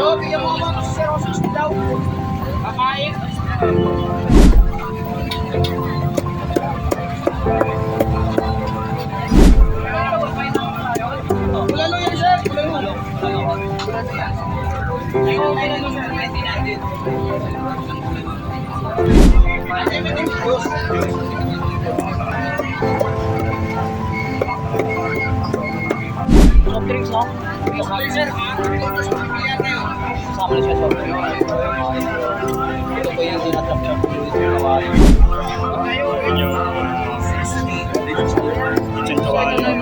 Yo, bigyan mo Sir Rosus daw. Kakain. Bulalo yan, sir. Bulalo. Bulalo yan. Ayun, ayun, ayun, sir. 1990. Soft drinks, no? Soft drinks, sir. Kasama na siya soft drinks. Ito po yung dinatrap siya. Kitchen kawalan.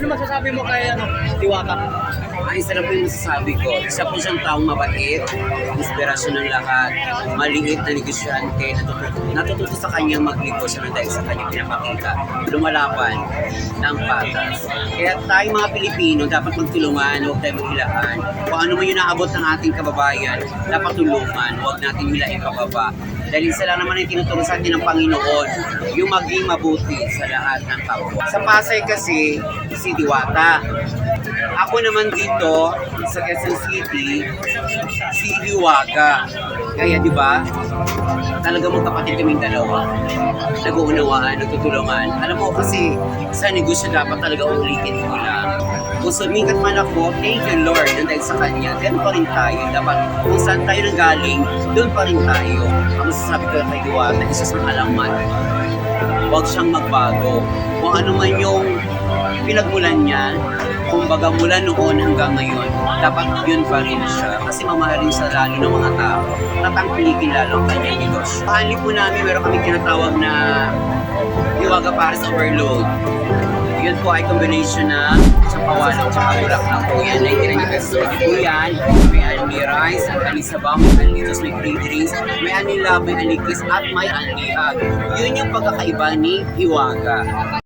Ano masasabi mo kay ano, Diwata? Ay, isa lang po yung masasabi ko. Isa po siyang taong mabait, inspirasyon ng lahat, maliit na negosyante, natututo, natututo sa kanyang magnegosyo na dahil sa kanyang pinapakita, lumalaban ng patas. Kaya tayo mga Pilipino, dapat magtulungan, huwag tayo maghilaan. Kung ano man yung naabot ng ating kababayan, dapat tulungan, huwag natin hilain pababa. Dahil isa lang naman yung tinuturo sa atin ng Panginoon, yung maging mabuti sa lahat ng kapwa. Sa Pasay kasi, si Diwata. Ako naman dito sa Quezon City, si Liwaga. Kaya di ba, talaga magkapatid kaming dalawa. Nag-uunawaan, nagtutulungan. Alam mo kasi, sa negosyo dapat talaga ulitin ko lang. Kung sumikat man ako, thank you Lord, na dahil sa Kanya, ganun pa rin tayo. Dapat kung saan tayo nanggaling, doon pa rin tayo. Ang masasabi ko kay Diwata, isa sa alamat huwag siyang magbago. Kung ano man yung pinagmulan niya, kumbaga mula noon hanggang ngayon, dapat yun pa rin siya. Kasi mamahalin sa lalo ng mga tao, tatangkilikin lalo ang kanyang negosyo. Paali po namin, meron kami tinatawag na Iwaga Paris Overload. Yun po ay combination ng sampawan at saka bulaklak po yan. 99 pesos po yan. May anli rice, anli sabaw, anli tos, may free drinks, may anli love, may anli kiss, at may anli hug. Yun yung pagkakaiba ni Iwaga.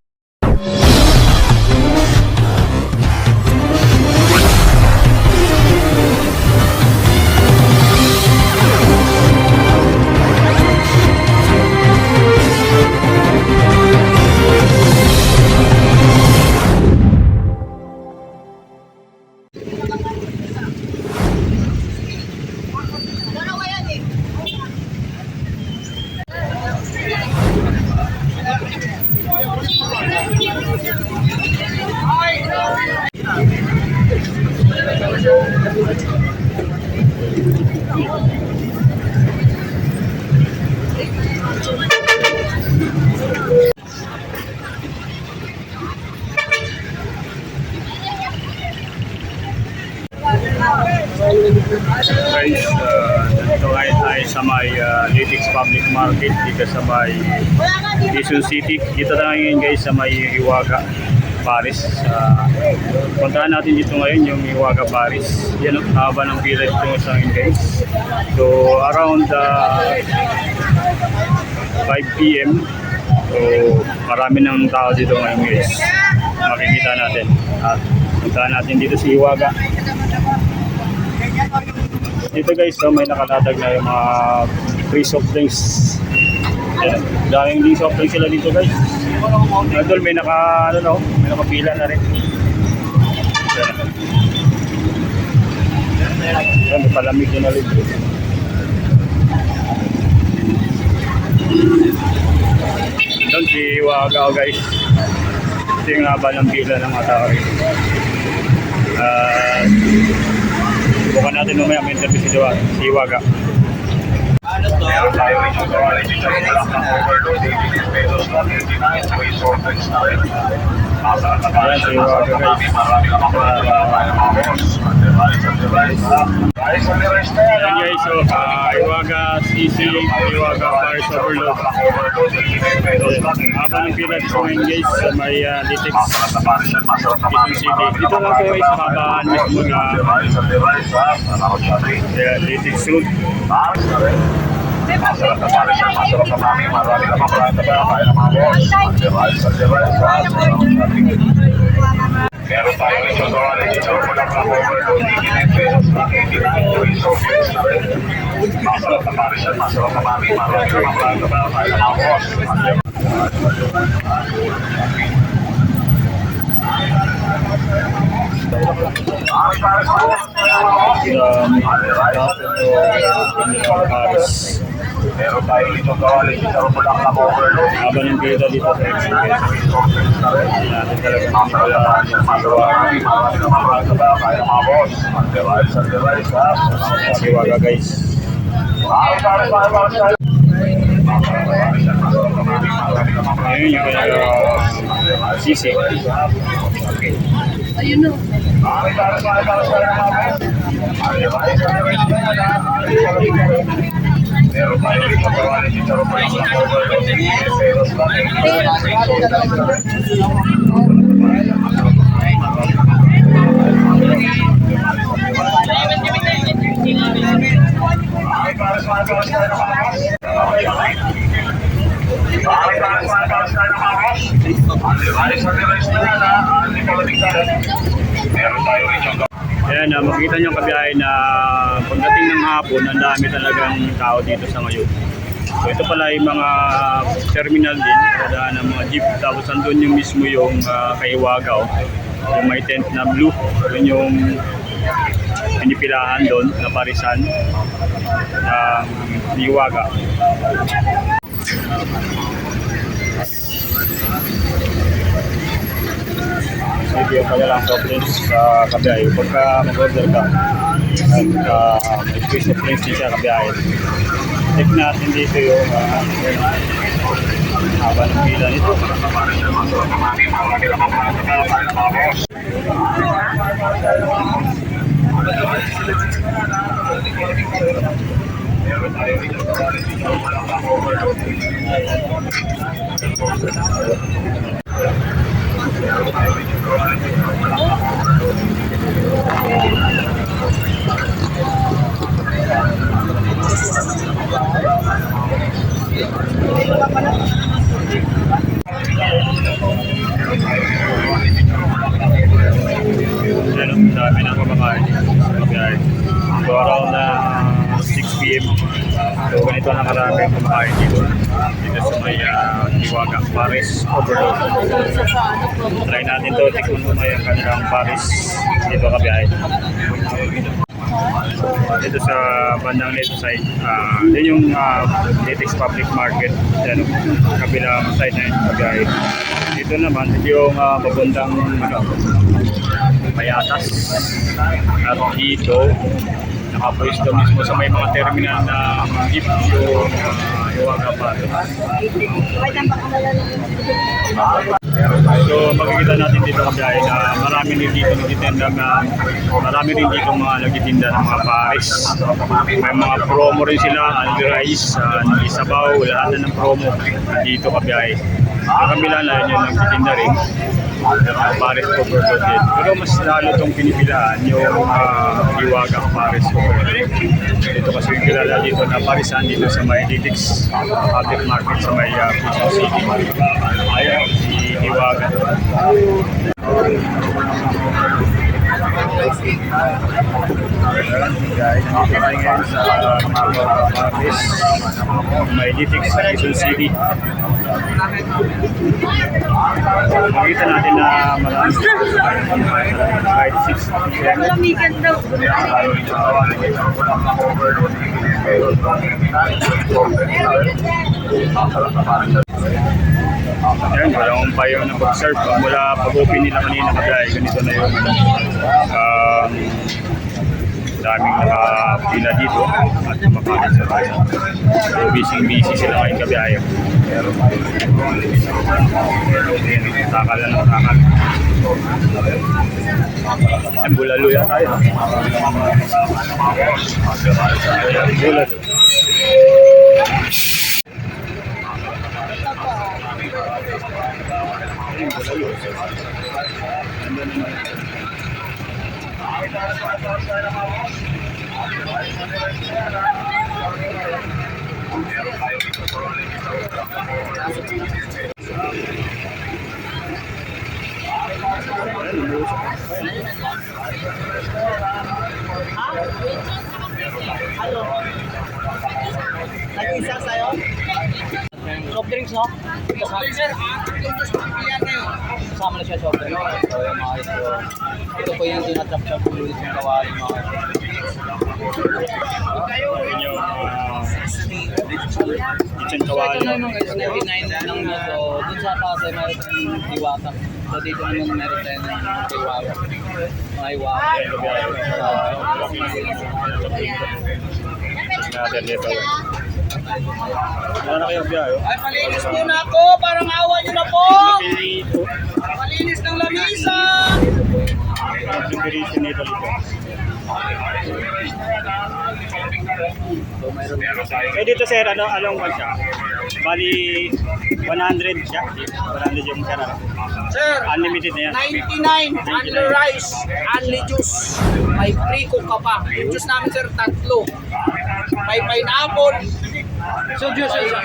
Market dito sa may Quezon City. Dito na ngayon guys sa may Iwaga Paris. Uh, puntahan natin dito ngayon yung Iwaga Paris. Yan ang haba ng pila dito sa akin guys. So around uh, 5 p.m. So marami ng tao dito ngayon guys. Makikita natin. At puntahan natin dito si Iwaga. Dito guys, so may nakalatag na yung mga free soft drinks. Ayan, daming free soft drinks sila dito guys. Idol, may naka, ano no, may nakapila na rin. Ayan, may palamig na rin. Doon si Wagao guys. Ito yung haba ng pila ng mga tao rin. Ah, Bukan natin mamaya may interview si Diwa, si Iwaga. To? Ayan si Iwaga guys. Ayan guys, so uh, Iwaga CC, Iwaga Paris Overload. Ayan, Haba ng pila dito ngayon guys sa may uh, Litix, Quezon City. Dito lang po guys, habaan mismo na yeah, Litix Road. Masarap na na na mga kaya na mga boss. Ang device, ang device, ang device. Meron tayo dito, na 15 pesos, 89 resources na na na na mga mga na boss. Kawali na overload. Haba ng kita dito sa Express. Hindi natin talaga Masarap na pare siya, masarap na mami, marami na mga mga tayo na boss. Andirais, andirais, ha? Siwaga guys. Ayun yung kaya uh, sisi. Ayun o. Meron tayo dito kawali dito walang na overload, 15 pesos na rin. Ay, pare. Andirais, andirais na? Hindi pa maligtaran. Meron tayo dito Ayan, uh, makikita nyo kabiyahe na pagdating ng hapon, ang dami talagang tao dito sa ngayon. So ito pala yung mga terminal din, kadaan ng mga jeep. Tapos andun yung mismo yung uh, kaiwagaw, yung may tent na blue. Yun yung pinipilahan doon na parisan ng Iwaga. Sige, kaya lang soft drinks sa kabiyahe. Pagka mag-order ka, at uh, may space of drinks din siya kabiyahe. Check natin dito yung uh, yung ng dami na kumakain kabiyahe. So around na 6 p.m. So ganito na maraming kumakain dito. Dito sa may uh, Iwaga, Paris Overload. Try natin to, tikman mo may kanilang Paris dito kabiyahe. Dito sa bandang left side, uh, yun yung uh, Public Market, yan, kabilang side na yun kabiyahe. Dito naman, yung uh, babundang ano, Payatas. At dito, nakapwesto mismo sa may mga terminal na jeep yung uh, Iwaga Paris. So makikita natin dito kabiyahe na marami rin dito nagtitinda na marami rin dito mga nagtitinda ng mga pares. May mga promo rin sila, Aldi Rice, uh, Isabaw, lahat na ng promo dito kabiyahe. Sa kabila na yun yung nagtitinda rin. Pares overload din. Pero mas lalo itong pinipilaan yung uh, Iwaga Pares overload. Dito kasi yung kilala dito na parisan dito sa may Litix Public Market sa may uh, Quezon City. Ayan, si. Guys, nandito tayo ngayon sa Iwaga Pares. May Litix sa natin na marami kahit 6 p.m. Malamigan Ayan, walang umpayo na pag-serve. Mula pag-open nila kanina dahil ganito na yung um, daming nakapila dito at makakas sa tayo. So, busy-busy sila ngayong gabi ayaw. Ayan, takal na lang takal. Ayan, bulalo yan tayo. Bulalo. Ayan, bulalo. Ganda naman. Nag-isa sa'yo? Soft drinks, no? Sir, ah, yung gusto ko yan ngayon. Kasama na siya soft drinks. So, yung mga ito. Ito po yung tinatrap-trap ko ulit yung kawali mga ito. Yun yung uh, kitchen kawali. Ito naman guys, 99 lang na to. Dun sa Pasay, meron tayong diwata. So, dito naman meron tayong diwata. Mga iwata. Natin dito. Wala na kayong biyahe. Ay, palinis muna ako. Parang awa nyo na po. Palinis ng lamisa. Configuration nito dito. Eh dito sir, ano, anong one siya? Bali, 100 siya. 100 yung sir. ano? Sir, Unlimited na yan. 99, only rice, only juice. May free cook ka pa. Yung juice namin sir, tatlo. May pineapple, So juice siya.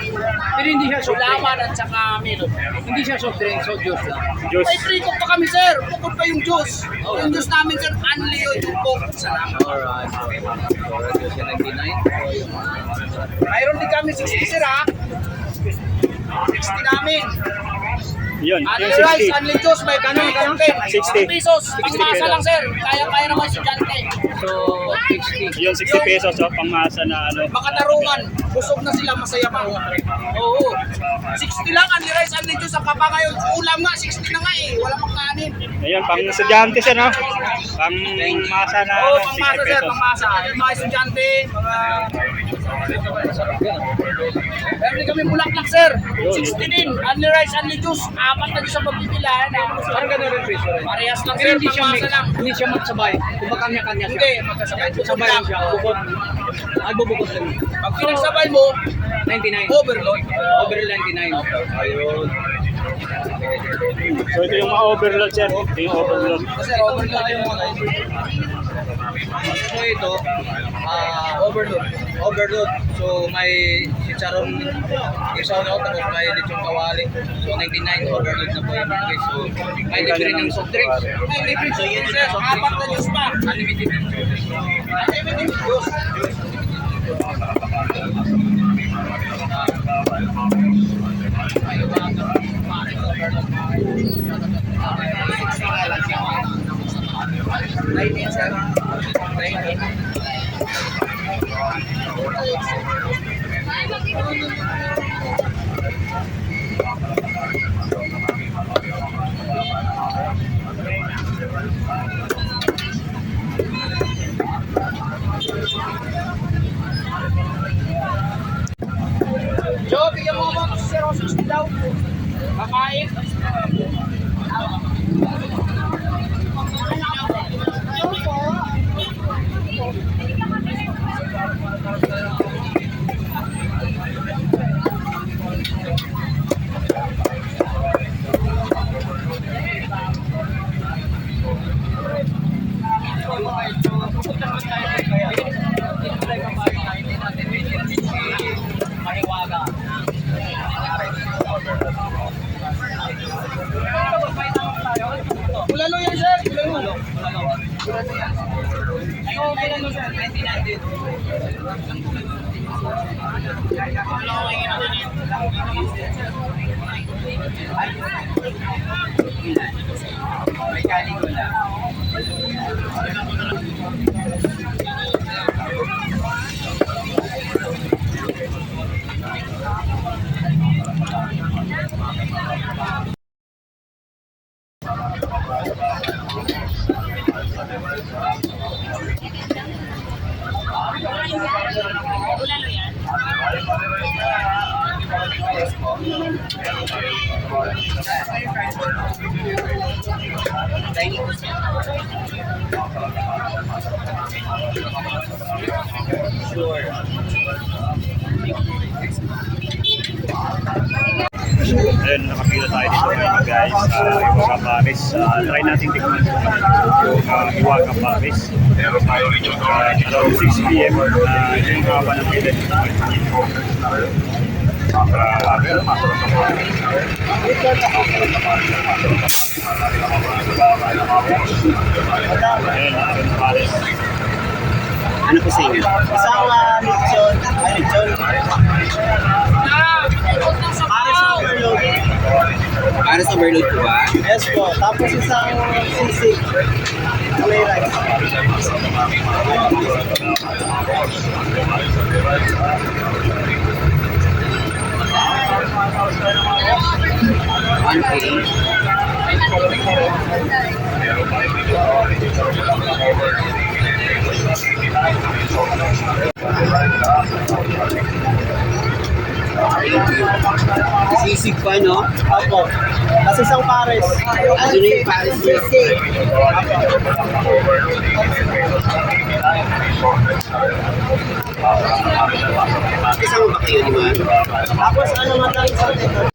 Pero hindi siya soft drink. sulaman at saka melon. Hindi siya soft drink, so juice lang. Juice. May free cook pa kami sir. Bukod pa yung juice. Yung juice namin sir, only yun yung cook. Salamat. Alright. So radio siya 99. So yung Mayroon din kami 60 sir ha. 60 namin. Yun, yung rice, 60. only juice, may ganun, ganun. 60. 60 pesos. 60 Pangmasa pesos. lang sir. Kaya-kaya naman estudyante. so 60. Yung 60 pesos, so, pangmasa na ano. Makatarungan. Busog na sila, masaya pa. Oo. 60 lang, only rice, only juice. Ang papa ngayon, ulam nga, 60 na nga eh. Wala pang kanin. Ayun, pang estudyante siya, no? Pang masa na Oo, ano, pangmasa 60 sir, pesos. pangmasa. Yung mga estudyante, mga... Din kami bulaklak sir. 60 din. Only rice, only juice. Apat na juice ang pagpipilahan. Parang ganun rin presyo rin. Parehas lang sir, hindi siya mix. lang. Hindi siya magsabay. Kung kanya-kanya siya. Hindi, magkasabay. Sabay lang siya. Bukod. Ay, bubukod lang. Pag pinagsabay mo, 99. overload. Over 99. Ayun. So ito yung mga overload, sir. Ito yung overload. Kasi overload yung mga So ito, ah overload. Overload. So may chicharon isaw na tapos may lechong kawali. So 99 overload na po yung mga. So may libre ng soft drinks. May libre so yun sir. Apat na juice pa. Unlimited. Unlimited juice. Tayo rito Uh, around 6 p.m. Ito yung. Ayan, lechon Paris. Ano po sa inyo? Uh, lechon, ay lechon. Pares overload. Para sa overload po ba? Yes po. Tapos isang sisig. Kulay rice. One Sisig pa, no? Opo. Tapos isang pares. Ano yung pares niya? Sisig. Kasama ba kayo ni Ma'am? Tapos ano nga tayo sa wala.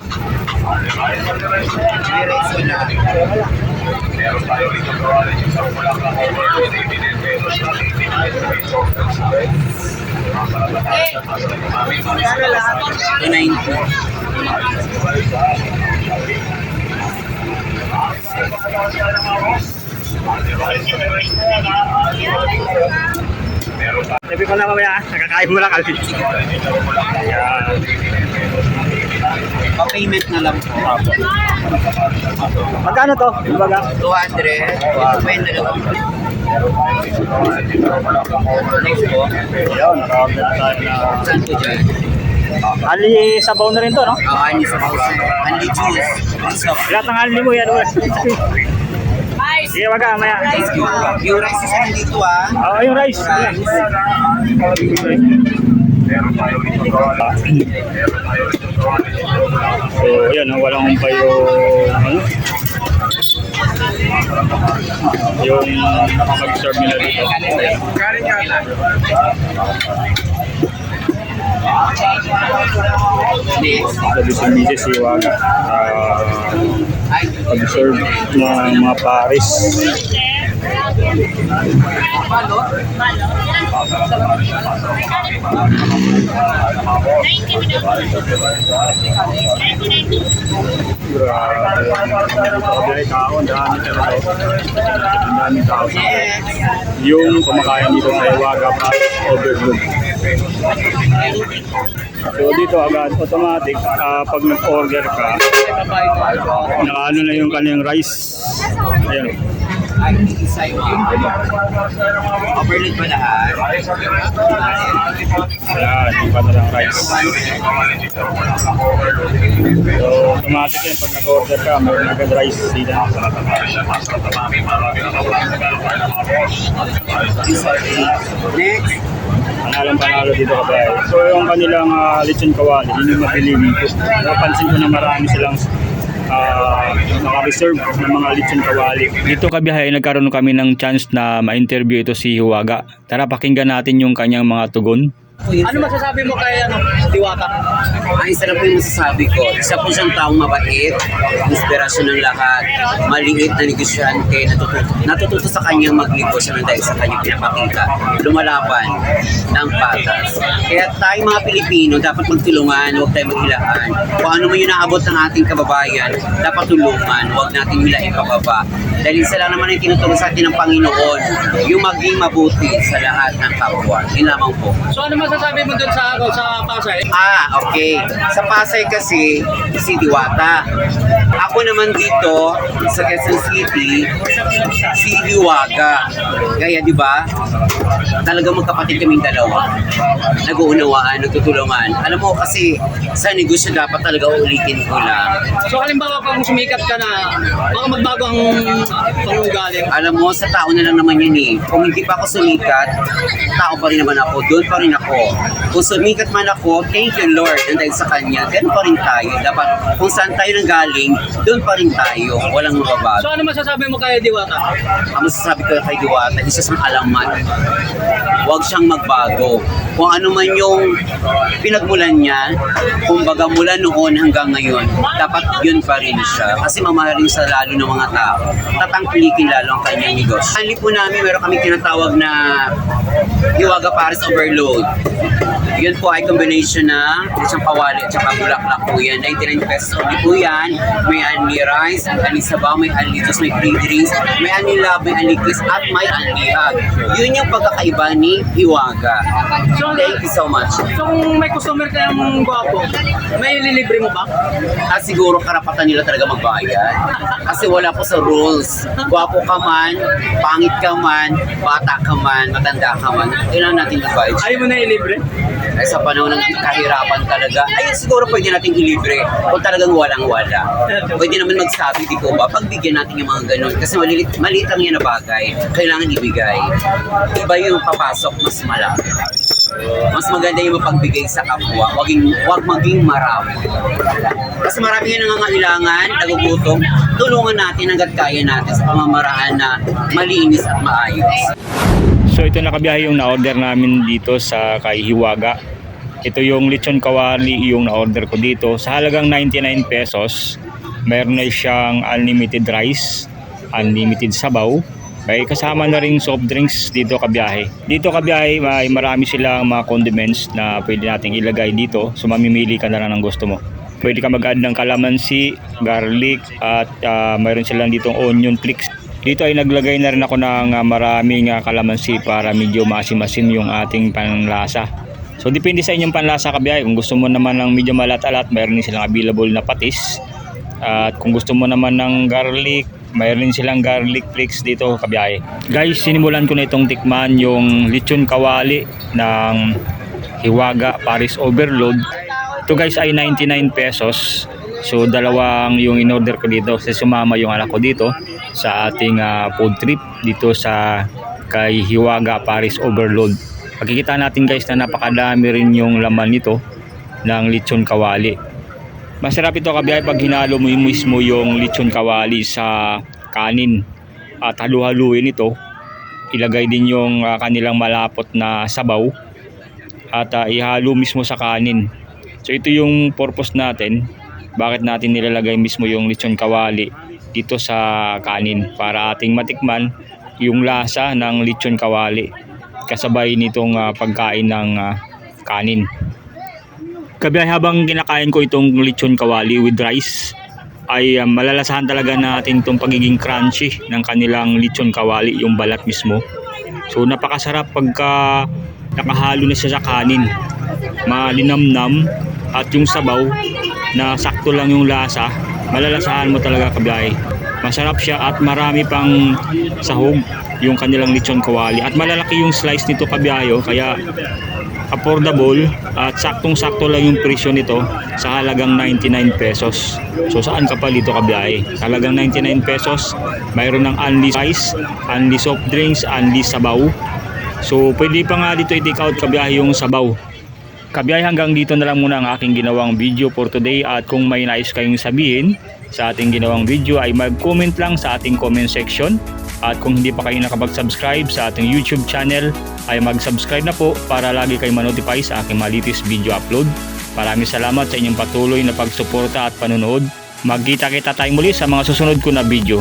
Meron tayo dito sa Bulacan overload 89 pesos na 89 pesos. Lahat? 290. Sabi ko na mamaya, nakakain mo lang kasi. Ayan. Pa-payment na lang po. Magkano to? Kumbaga? 200. Pwede na lang. Next po. Ayun, naka-order na tayo na... Saan po dyan? Ali, sabaw na rin to, no? Ah, hindi sa pausa. Only juice. Lahat ng ali mo yan. wala. Sige, wag ka, maya. Yung rice isa nandito ah. Oo, yung rice. Meron dito. Meron dito provided. So, ayan, oh, walang umpay yung... Ano? Yung mag-serve nila dito. Next. Sabi si Mrs. Iwaga. Uh, pag-serve ng mga Paris. Grabe. Sabi kaon, dami talaga. Ang daming tao Yung kumakain dito sa Iwaga Paris Overlook. So dito agad automatic ah, pag nag-order ka, nakaano na yung kanyang rice. Ayan. Ay, isa yung Overload pa lahat. Ayan, yung kanilang rice. So automatic yan pag nag-order ka, mayroon agad rice dito. Next. Panalang panalo dito ka So yung kanilang uh, lechon kawali, yun yung mabili. Napansin ko na marami silang uh, naka-reserve ng mga lechon kawali. Dito kabiyahe, nagkaroon kami ng chance na ma-interview ito si Huwaga. Tara pakinggan natin yung kanyang mga tugon. Ano masasabi mo kay ano, Diwata? Ang isa lang po yung masasabi ko, isa po siyang taong mabait, inspirasyon ng lahat, maliit na negosyante, natututo, natututo sa kanyang magnegosyo ng dahil sa kanyang pinapakita, lumalaban ng patas. Kaya tayo mga Pilipino, dapat magtulungan, huwag tayo maghilaan. Kung ano man yung naabot ng ating kababayan, dapat tulungan, huwag natin hilain pababa. Dahil isa lang naman ang tinuturo sa atin ng Panginoon, yung maging mabuti sa lahat ng kapwa. Yun lamang po. So ano masasabi mo dun sa ako sa Pasay? Ah, okay. Sa Pasay kasi, si Diwata. Ako naman dito, sa Quezon City, si Liwaga. Kaya di ba, talagang magkapatid kaming dalawa. Nag-uunawaan, nagtutulungan. Alam mo kasi, sa negosyo dapat talaga ulitin ko lang. So halimbawa kung sumikat ka na, baka magbago ang pangugali. Alam mo, sa tao na lang naman yan eh. Kung hindi pa ako sumikat, tao pa rin naman ako, doon pa rin ako. Kung sumikat man ako, thank you Lord, and dahil sa Kanya, ganun pa rin tayo. Dapat kung saan tayo nang galing, doon pa rin tayo. Walang mababago. So ano masasabi mo kay Diwata? Ang masasabi ko kay Diwata, isa siyang alamat. Huwag siyang magbago. Kung ano man yung pinagmulan niya, kumbaga mula noon hanggang ngayon, dapat yun pa rin siya. Kasi mamahalin sa lalo ng mga tao. Tatangkilikin lalo ang kanyang negosyo. Ang lipo namin, meron kami tinatawag na Hiwaga Paris Overload. Thank you. Yun po ay combination na isang kawali at saka bulaklak po yan. 99 pesos only po yan. May only rice, only sabaw, may only juice, may free drinks, may only love, may only kiss, at may only hug. Yun yung pagkakaiba ni Hiwaga. Thank you so much. So kung may customer kayong gwapo, may lilibre mo ba? At siguro karapatan nila talaga magbayad. Kasi wala po sa rules. Gwapo ka man, pangit ka man, bata ka man, matanda ka man, kailangan natin magbayad. Ayaw mo na ilibre? Sa panahon ng kahirapan talaga, ay siguro pwede nating ilibre kung talagang walang-wala. Pwede naman magsabi, di ko ba, pagbigyan natin yung mga ganun. Kasi maliit, maliit lang yan na bagay, kailangan ibigay. Iba yung papasok, mas malaki. Mas maganda yung mapagbigay sa kapwa, wag, wag maging marami. Kasi marami yung nangangailangan, nagugutom, tulungan natin hanggat kaya natin sa pamamaraan na malinis at maayos. So ito nakabiyahe yung na-order namin dito sa kay Hiwaga. Ito yung lechon kawali yung na-order ko dito. Sa halagang 99 pesos, meron na siyang unlimited rice, unlimited sabaw, may kasama na rin soft drinks dito kabiyahe. Dito kabiyahe may marami silang mga condiments na pwede nating ilagay dito. So mamimili ka na lang ng gusto mo. Pwede ka mag-add ng calamansi, garlic at ah, mayroon silang ditong onion flakes. Dito ay naglagay na rin ako ng ah, maraming kalamansi para medyo masim-masim yung ating panlasa. So depende sa inyong panlasa kabiyahe. Kung gusto mo naman ng medyo malat-alat, mayroon din silang available na patis. At kung gusto mo naman ng garlic, mayroon din silang garlic flakes dito kabiyahe. Guys, sinimulan ko na itong tikman yung lechon kawali ng Hiwaga Paris Overload. Ito guys ay 99 pesos. So dalawang yung in-order ko dito kasi sumama yung anak ko dito sa ating ah, food trip dito sa kay Hiwaga Paris Overload. Makikita natin guys na napakadami rin yung laman nito ng lechon kawali. Masarap ito kabiyahe pag hinalo mo yung mismo yung lechon kawali sa kanin at halu-haluin ito. Ilagay din yung ah, kanilang malapot na sabaw at ah, ihalo mismo sa kanin. So ito yung purpose natin. Bakit natin nilalagay mismo yung lechon kawali dito sa kanin para ating matikman yung lasa ng lechon kawali kasabay nitong ah, pagkain ng ah, kanin. Kabiyahe habang kinakain ko itong lechon kawali with rice ay ah, malalasahan talaga natin itong pagiging crunchy ng kanilang lechon kawali, yung balat mismo. So napakasarap pagka nakahalo na siya sa kanin. Malinamnam at yung sabaw na sakto lang yung lasa, malalasahan mo talaga kabiyahe. Masarap siya at marami pang sahog yung kanilang lechon kawali at malalaki yung slice nito kabiyayo kaya affordable at saktong-sakto lang yung presyo nito sa halagang 99 pesos. So saan ka pa dito kabiyahe? Halagang 99 pesos, mayroon ng unli rice, unli soft drinks, unli sabaw. So pwede pa nga dito i-take out kabiyahe yung sabaw. Kabiyahe hanggang dito na lang muna ang aking ginawang video for today at kung may nais kayong sabihin sa ating ginawang video ay mag-comment lang sa ating comment section at kung hindi pa kayo nakapag-subscribe sa ating YouTube channel ay mag-subscribe na po para lagi kayo manotify sa aking malitis video upload. Maraming salamat sa inyong patuloy na pagsuporta at panunood. Magkita-kita tayo muli sa mga susunod ko na video.